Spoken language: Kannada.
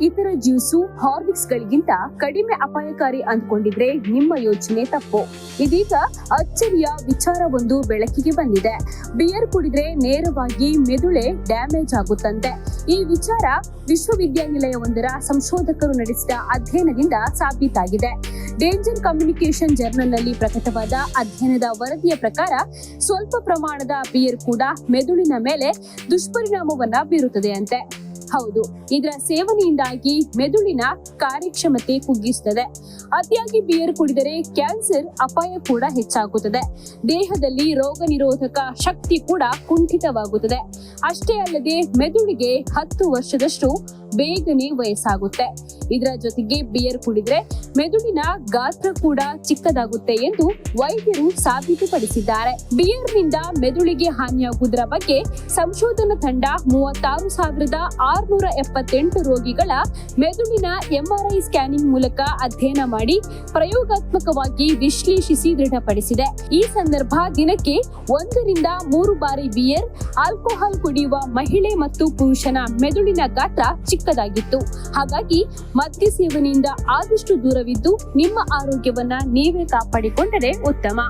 ಇತರ ಜ್ಯೂಸು ಹಾರ್ಲಿಕ್ಸ್ ಗಳಿಗಿಂತ ಕಡಿಮೆ ಅಪಾಯಕಾರಿ ಅಂದ್ಕೊಂಡಿದ್ರೆ ನಿಮ್ಮ ಯೋಚನೆ ತಪ್ಪು. ಇದೀಗ ಅಚ್ಚರಿಯ ವಿಚಾರವೊಂದು ಬೆಳಕಿಗೆ ಬಂದಿದೆ. ಬಿಯರ್ ಕುಡಿದ್ರೆ ನೇರವಾಗಿ ಮೆದುಳೆ ಡ್ಯಾಮೇಜ್ ಆಗುತ್ತಂತೆ. ಈ ವಿಚಾರ ವಿಶ್ವವಿದ್ಯಾನಿಲಯವೊಂದರ ಸಂಶೋಧಕರು ನಡೆಸಿದ ಅಧ್ಯಯನದಿಂದ ಸಾಬೀತಾಗಿದೆ. ಡೇಂಜರ್ ಕಮ್ಯುನಿಕೇಶನ್ ಜರ್ನಲ್ನಲ್ಲಿ ಪ್ರಕಟವಾದ ಅಧ್ಯಯನದ ವರದಿಯ ಪ್ರಕಾರ ಸ್ವಲ್ಪ ಪ್ರಮಾಣದ ಬಿಯರ್ ಕೂಡ ಮೆದುಳಿನ ಮೇಲೆ ದುಷ್ಪರಿಣಾಮವನ್ನ ಬೀರುತ್ತದೆ ಅಂತೆ ಹೌದು. ಇದರ ಸೇವನೆಯಿಂದಾಗಿ ಮೆದುಳಿನ ಕಾರ್ಯಕ್ಷಮತೆ ಕುಗ್ಗಿಸುತ್ತದೆ ಅತಿಯಾಗಿ ಬಿಯರ್ ಕುಡಿದರೆ ಕ್ಯಾನ್ಸರ್ ಅಪಾಯ ಕೂಡ ಹೆಚ್ಚಾಗುತ್ತದೆ. ದೇಹದಲ್ಲಿ ರೋಗ ನಿರೋಧಕ ಶಕ್ತಿ ಕೂಡ ಕುಂಠಿತವಾಗುತ್ತದೆ. ಅಷ್ಟೇ ಅಲ್ಲದೆ ಮೆದುಳಿಗೆ ಹತ್ತು ವರ್ಷದಷ್ಟು ಬೇಗನೆ ವಯಸ್ಸಾಗುತ್ತೆ. ಇದರ ಜೊತೆಗೆ ಬಿಯರ್ ಕುಡಿದ್ರೆ ಮೆದುಳಿನ ಗಾತ್ರ ಕೂಡ ಚಿಕ್ಕದಾಗುತ್ತೆ ಎಂದು ವೈದ್ಯರು ಸಾಬೀತುಪಡಿಸಿದ್ದಾರೆ. ಬಿಯರ್ನಿಂದ ಮೆದುಳಿಗೆ ಹಾನಿಯಾಗುವುದರ ಬಗ್ಗೆ ಸಂಶೋಧನಾ ತಂಡ ಮೂವತ್ತಾರು ಸಾವಿರದ ಆರುನೂರ ಎಪ್ಪತ್ತೆಂಟು ರೋಗಿಗಳ ಮೆದುಳಿನ ಎಂಆರ್ಐ ಸ್ಕ್ಯಾನಿಂಗ್ ಮೂಲಕ ಅಧ್ಯಯನ ಮಾಡಿ ಪ್ರಯೋಗಾತ್ಮಕವಾಗಿ ವಿಶ್ಲೇಷಿಸಿ ದೃಢಪಡಿಸಿದೆ. ಈ ಸಂದರ್ಭ ದಿನಕ್ಕೆ ಒಂದರಿಂದ ಮೂರು ಬಾರಿ ಬಿಯರ್ ಆಲ್ಕೋಹಾಲ್ ಕುಡಿಯುವ ಮಹಿಳೆ ಮತ್ತು ಪುರುಷನ ಮೆದುಳಿನ ಗಾತ್ರ ಚಿಕ್ಕದಾಗಿತ್ತು. ಹಾಗಾಗಿ ಮದ್ಯ ಸೇವನೆಯಿಂದ ಆದಷ್ಟು ದೂರವಿದ್ದು ನಿಮ್ಮ ಆರೋಗ್ಯವನ್ನ ನೀವೇ ಕಾಪಾಡಿಕೊಂಡರೆ ಉತ್ತಮ.